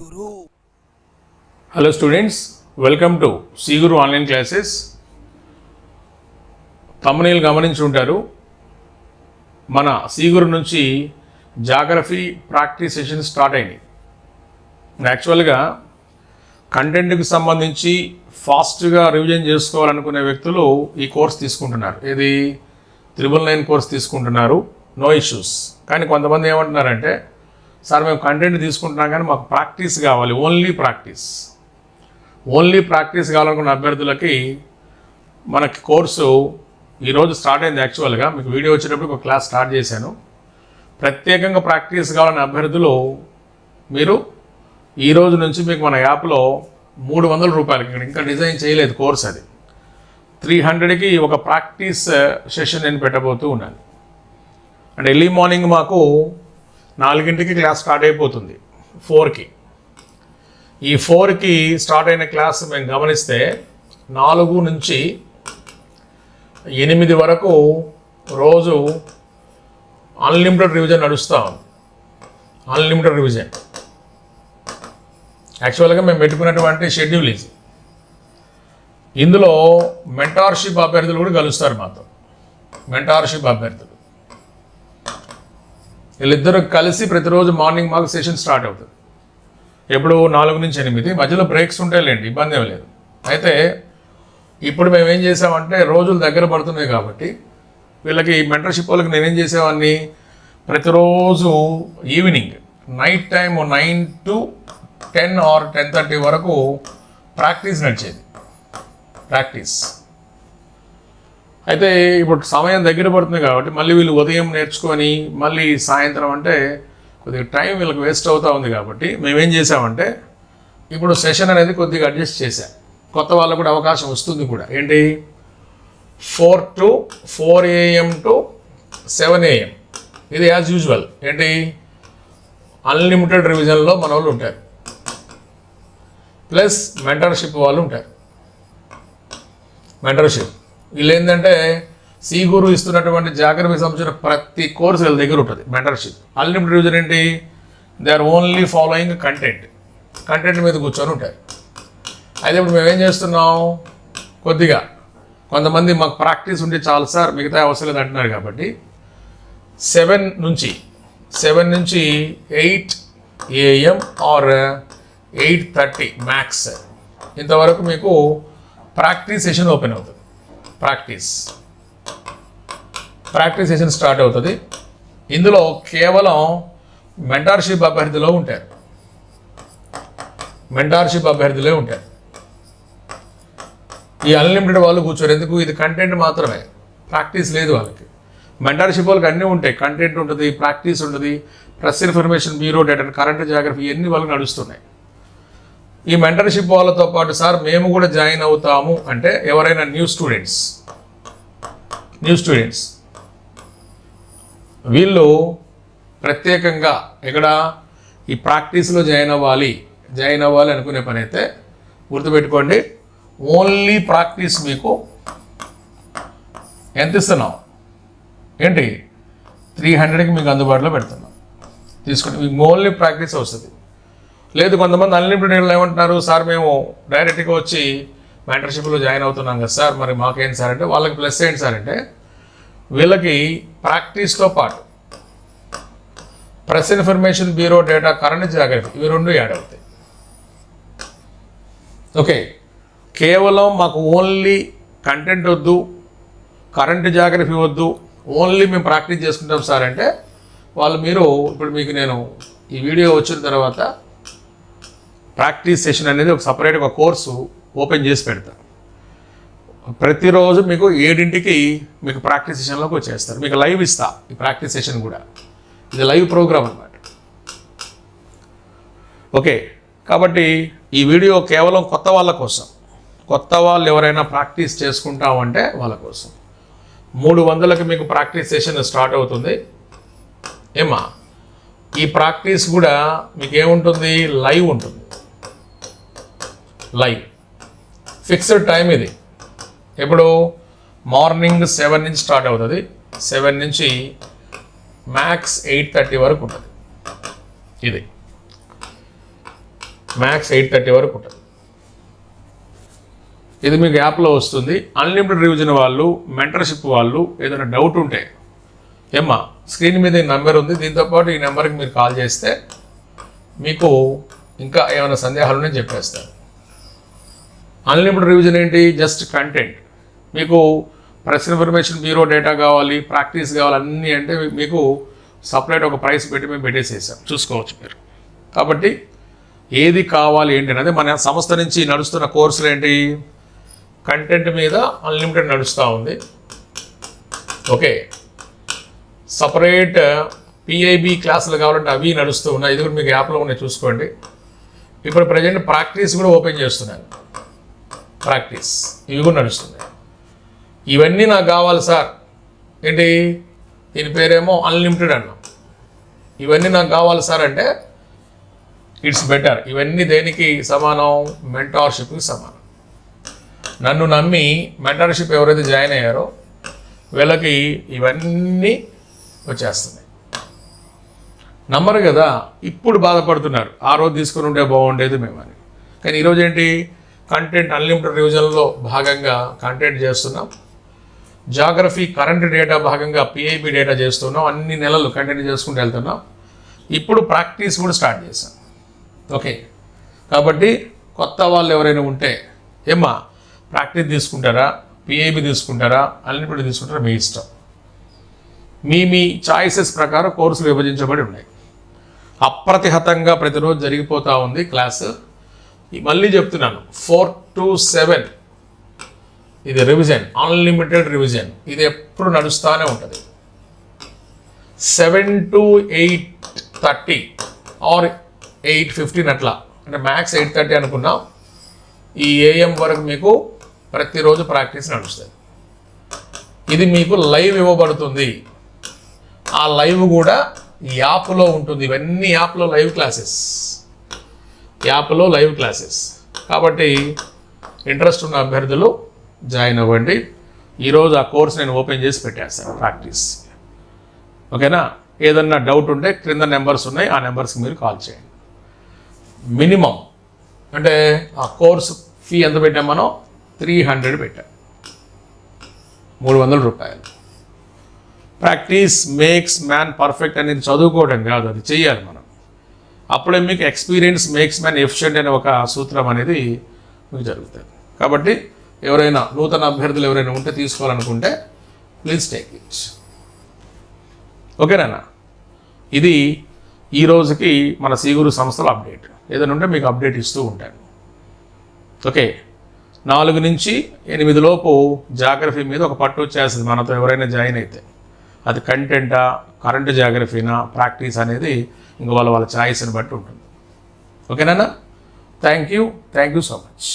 Guru. Hello students welcome to సీగురు online classes తమ్మునీలు గమనించి ఉంటారు మన సీగురు నుంచి జాగ్రఫీ ప్రాక్టీస్ సెషన్ స్టార్ట్ అయింది యాక్చువల్గా కంటెంట్కి సంబంధించి ఫాస్ట్గా రివిజన్ చేసుకోవాలనుకునే వ్యక్తులు ఈ కోర్స్ తీసుకుంటున్నారు. ఇది త్రిబుల్ నైన్ కోర్స్ తీసుకుంటున్నారు. నో ఇష్యూస్ కానీ కొంతమంది ఏమంటున్నారంటే సార్ మేము కంటెంట్ తీసుకుంటున్నాం కానీ మాకు ప్రాక్టీస్ కావాలి ఓన్లీ ప్రాక్టీస్. ఓన్లీ ప్రాక్టీస్ కావాలనుకున్న అభ్యర్థులకి మనకి కోర్సు ఈరోజు స్టార్ట్ అయింది యాక్చువల్గా మీకు వీడియో వచ్చేటప్పుడు ఒక క్లాస్ స్టార్ట్ చేశాను. ప్రత్యేకంగా ప్రాక్టీస్ కావాలనే అభ్యర్థులు మీరు ఈ రోజు నుంచి మీకు మన యాప్లో మూడు వందల రూపాయలకి ఇంకా డిజైన్ చేయలేదు కోర్స్ అది. త్రీ హండ్రెడ్కి ఒక ప్రాక్టీస్ uh, సెషన్ నేను పెట్టబోతూ ఉన్నాను. అండ్ ఎర్లీ మార్నింగ్ మాకు నాలుగింటికి క్లాస్ స్టార్ట్ అయిపోతుంది. ఫోర్కి. ఈ ఫోర్కి స్టార్ట్ అయిన క్లాస్ మేము గమనిస్తే నాలుగు నుంచి ఎనిమిది వరకు రోజు అన్లిమిటెడ్ రివిజన్ నడుస్తాం అన్లిమిటెడ్ రివిజన్. యాక్చువల్గా మేము పెట్టుకున్నటువంటి షెడ్యూల్ ఇది. ఇందులో మెంటార్షిప్ అభ్యర్థులు కూడా కలుస్తారు మాతో. మెంటార్షిప్ అభ్యర్థులు. వీళ్ళిద్దరూ కలిసి ప్రతిరోజు మార్నింగ్ మాకు సెషన్ స్టార్ట్ అవుతుంది. ఎప్పుడు నాలుగు నుంచి ఎనిమిది. మధ్యలో బ్రేక్స్ ఉంటాయిలేండి ఇబ్బంది ఏం లేదు. అయితే ఇప్పుడు మేము ఏం చేసామంటే రోజులు దగ్గర పడుతున్నాయి కాబట్టి వీళ్ళకి మెంటర్షిప్ వాళ్ళకి నేనేం చేసేవాడిని? ప్రతిరోజు evening night time nine to ten or ten thirty వరకు ప్రాక్టీస్ నడిచేది. ప్రాక్టీస్. అయితే ఇప్పుడు సమయం దగ్గర పడుతుంది కాబట్టి మళ్ళీ వీళ్ళు ఉదయం నేర్చుకొని మళ్ళీ సాయంత్రం అంటే కొద్దిగా టైం వీళ్ళకి వేస్ట్ అవుతూ ఉంది కాబట్టి మేమేం చేసామంటే ఇప్పుడు సెషన్ అనేది కొద్దిగా అడ్జస్ట్ చేశాం. కొత్త వాళ్ళకు కూడా అవకాశం వస్తుంది కూడా. ఏంటి? Four to four AM to seven AM ఇది యాజ్ యూజువల్ ఏంటి? అన్లిమిటెడ్ రివిజన్లో మన వాళ్ళు ఉంటారు. ప్లస్ మెంటర్షిప్ వాళ్ళు ఉంటారు. మెంటర్షిప్ వీళ్ళు ఏంటంటే సి గురు ఇస్తున్నటువంటి జాగ్రత్త సంబంధించిన ప్రతి కోర్సు వీళ్ళ దగ్గర ఉంటుంది మెంటర్షిప్. అన్లిమిటెడ్ యూజర్ ఏంటి? They are only following content content మీద కూర్చొని ఉంటారు. అయితే ఇప్పుడు మేము ఏం చేస్తున్నాం? కొద్దిగా కొంతమంది మాకు ప్రాక్టీస్ ఉంటే చాలు సార్ మిగతా అవసరం లేదు అంటున్నారు కాబట్టి సెవెన్ నుంచి సెవెన్ నుంచి eight AM or eight thirty max ఇంతవరకు మీకు ప్రాక్టీస్ సెషన్ ఓపెన్ అవుతుంది. ప్రాక్టీస్. ప్రాక్టీస్ సెషన్ స్టార్ట్ అవుతుంది. ఇందులో కేవలం మెంటార్షిప్ అభ్యర్థిలో ఉంటారు. మెంటార్షిప్ అభ్యర్థులే ఉంటారు. ఈ అన్లిమిటెడ్ వాళ్ళు కూర్చోరు. ఎందుకు? ఇది కంటెంట్ మాత్రమే. ప్రాక్టీస్ లేదు వాళ్ళకి. మెంటార్షిప్ వాళ్ళకి అన్నీ ఉంటాయి. కంటెంట్ ఉంటుంది ప్రాక్టీస్ ఉంటుంది press information bureau data current geography ఇవన్నీ వాళ్ళకి నడుస్తున్నాయి. ఈ మెంటర్షిప్ వాళ్ళతో పాటు సార్ మేము కూడా జాయిన్ అవుతాము. అంటే ఎవరైనా న్యూ స్టూడెంట్స్. New students. వీళ్ళు ప్రత్యేకంగా ఇక్కడ ఈ ప్రాక్టీస్లో జాయిన్ అవ్వాలి. జాయిన్ అవ్వాలి అనుకునే పని అయితే గుర్తుపెట్టుకోండి ఓన్లీ ప్రాక్టీస్ మీకు ఎంత ఇస్తున్నాం? ఏంటి? త్రీ హండ్రెడ్కి మీకు అందుబాటులో పెడుతున్నాం. తీసుకుంటే మీకు ఓన్లీ ప్రాక్టీస్ వస్తుంది. లేదు కొంతమంది అన్లిమిటెడ్ ఏమంటున్నారు సార్ మేము డైరెక్ట్గా వచ్చి మెంటర్షిప్లో జాయిన్ అవుతున్నాం కదా సార్. మరి మాకేం సార్ అంటే వాళ్ళకి ప్లస్ ఏంటి సార్ అంటే వీళ్ళకి ప్రాక్టీస్తో పాటు press information bureau data current geography ఇవి రెండు యాడ్ అవుతాయి. ఓకే కేవలం మాకు ఓన్లీ కంటెంట్ వద్దు కరెంట్ జాగ్రఫీ వద్దు ఓన్లీ మేము ప్రాక్టీస్ చేసుకుంటాం సార్ అంటే వాళ్ళు మీరు ఇప్పుడు మీకు నేను ఈ వీడియో వచ్చిన తర్వాత ప్రాక్టీస్ సెషన్ అనేది ఒక సపరేట్ ఒక కోర్సు ఓపెన్ చేసి పెడతా. ప్రతిరోజు మీకు ఏడింటికి మీకు ప్రాక్టీస్ సెషన్లోకి వచ్చేస్తారు. మీకు లైవ్ ఇస్తా ఈ ప్రాక్టీస్ సెషన్ కూడా. ఇది లైవ్ ప్రోగ్రామ్ అనమాట ఓకే కాబట్టి ఈ వీడియో కేవలం కొత్త వాళ్ళ కోసం. కొత్త వాళ్ళు ఎవరైనా ప్రాక్టీస్ చేసుకుంటామంటే వాళ్ళ కోసం. మూడు వందలకి మీకు ప్రాక్టీస్ సెషన్ స్టార్ట్ అవుతుంది. ఏమా ఈ ప్రాక్టీస్ కూడా మీకు ఏముంటుంది? లైవ్ ఉంటుంది. లైవ్ ఫిక్స్డ్ టైం ఇది. ఎప్పుడు? మార్నింగ్ సెవెన్ నుంచి స్టార్ట్ అవుతుంది. సెవెన్ నుంచి మ్యాక్స్ ఎయిట్ థర్టీ వరకు ఉంటుంది. ఇది. మ్యాక్స్ ఎయిట్ థర్టీ వరకు ఉంటుంది. ఇది మీకు యాప్లో వస్తుంది. అన్లిమిటెడ్ రివిజన్ వాళ్ళు మెంటర్షిప్ వాళ్ళు ఏదైనా డౌట్ ఉంటే ఏమ్మా స్క్రీన్ మీద ఈ నెంబర్ ఉంది. దీంతోపాటు ఈ నెంబర్కి మీరు కాల్ చేస్తే మీకు ఇంకా ఏమైనా సందేహాలు ఉన్నాయని చెప్పేస్తారు. అన్లిమిటెడ్ రివిజన్ ఏంటి? జస్ట్ కంటెంట్ మీకు ప్రెస్ ఇన్ఫర్మేషన్ బ్యూరో డేటా కావాలి ప్రాక్టీస్ కావాలి అన్నీ అంటే మీకు సపరేట్ ఒక ప్రైస్ పెట్టి మేము పెట్టేసేసాం. చూసుకోవచ్చు మీరు. కాబట్టి ఏది కావాలి ఏంటి అనేది మన సంస్థ నుంచి నడుస్తున్న కోర్సులు ఏంటి? కంటెంట్ మీద అన్లిమిటెడ్ నడుస్తూ ఉంది. ఓకే. సపరేట్ పిఐబి క్లాసులు కావాలంటే అవి నడుస్తూ ఉన్నాయి. ఇది కూడా మీకు యాప్లో ఉన్నాయి చూసుకోండి. ఇప్పుడు ప్రజెంట్ ప్రాక్టీస్ కూడా ఓపెన్ చేస్తున్నాను ప్రాక్టీస్. ఇవి కూడా నడుస్తున్నాయి. ఇవన్నీ నాకు కావాలి సార్. ఏంటి? దీని పేరేమో అన్లిమిటెడ్ అన్నాం. ఇవన్నీ నాకు కావాలి సార్ అంటే ఇట్స్ బెటర్. ఇవన్నీ దేనికి సమానం? మెంటార్షిప్కి సమానం. నన్ను నమ్మి మెంటర్షిప్ ఎవరైతే జాయిన్ అయ్యారో వీళ్ళకి ఇవన్నీ వచ్చేస్తున్నాయి. నమ్మరు కదా? ఇప్పుడు బాధపడుతున్నారు. ఆ రోజు తీసుకుని ఉంటే బాగుండేది మేము అని కానీ ఈరోజు ఏంటి? కంటెంట్ అన్లిమిటెడ్ రివిజన్లో భాగంగా కంటెంట్ చేస్తున్నాం. జాగ్రఫీ కరెంట్ డేటా భాగంగా పిఐబి డేటా చేస్తున్నాం. అన్ని నెలలు కంటెంట్ చేసుకుంటూ వెళ్తున్నాం. ఇప్పుడు ప్రాక్టీస్ కూడా స్టార్ట్ చేశాం. ఓకే కాబట్టి కొత్త వాళ్ళు ఎవరైనా ఉంటే ఏమ్మా ప్రాక్టీస్ తీసుకుంటారా? పిఐబి తీసుకుంటారా? అన్లిమిటెడ్ తీసుకుంటారా? మీ ఇష్టం. మీ మీ చాయిసెస్ ప్రకారం కోర్సులు విభజించబడి ఉన్నాయి. అప్రతిహతంగా ప్రతిరోజు జరిగిపోతూ ఉంది క్లాసు. మళ్ళీ చెప్తున్నాను. Four to seven. ఇది రివిజన్ అన్లిమిటెడ్ రివిజన్ ఇది ఎప్పుడు నడుస్తూనే ఉంటుంది. Seven to eight thirty or eight fifteen అట్లా. అంటే మ్యాక్స్ ఎయిట్ థర్టీ అనుకున్నాం ఈ ఏఎం వరకు మీకు ప్రతిరోజు ప్రాక్టీస్ నడుస్తుంది ఇది మీకు లైవ్ ఇవ్వబడుతుంది. ఆ లైవ్ కూడా యాప్లో ఉంటుంది. ఇవన్నీ యాప్లో లైవ్ క్లాసెస్. యాప్లో లైవ్ క్లాసెస్. కాబట్టి ఇంట్రెస్ట్ ఉన్న అభ్యర్థులు జాయిన్ అవ్వండి. ఈరోజు ఆ కోర్స్ నేను ఓపెన్ చేసి పెట్టేస్తాను ప్రాక్టీస్. ఓకేనా? ఏదన్నా డౌట్ ఉంటే క్రింద నెంబర్స్ ఉన్నాయి ఆ నెంబర్స్కి మీరు కాల్ చేయండి. మినిమం అంటే ఆ కోర్స్ ఫీ ఎంత పెట్టాం మనం? త్రీ హండ్రెడ్ పెట్టాం. మూడు వందల రూపాయలు. ప్రాక్టీస్ మేక్స్ మ్యాన్ పర్ఫెక్ట్ అనేది చదువుకోవడం కాదు అది చెయ్యాలి మనం. అప్పుడే మీకు ఎక్స్పీరియన్స్ మేక్స్ మ్యాన్ ఎఫిషియెంట్ అనే ఒక సూత్రం అనేది మీకు జరుగుతుంది. కాబట్టి ఎవరైనా నూతన అభ్యర్థులు ఎవరైనా ఉంటే తీసుకోవాలనుకుంటే ప్లీజ్ టేక్ ఇట్ ఓకేనా ఇది ఈ రోజుకి మన సీగురు సంస్థల అప్డేట్ ఏదైనా ఉంటే మీకు అప్డేట్ ఇస్తూ ఉంటాను. ఓకే నాలుగు నుంచి ఎనిమిది లోపు జాగ్రఫీ మీద ఒక పట్టు వచ్చేస్తుంది మనతో ఎవరైనా జాయిన్ అయితే. అది కంటెంటా కరెంట్ జాగ్రఫీనా ప్రాక్టీస్ అనేది ఇంక వాళ్ళ వాళ్ళ ఛాయిస్ని బట్టి ఉంటుంది. ఓకేనా thank you thank you so much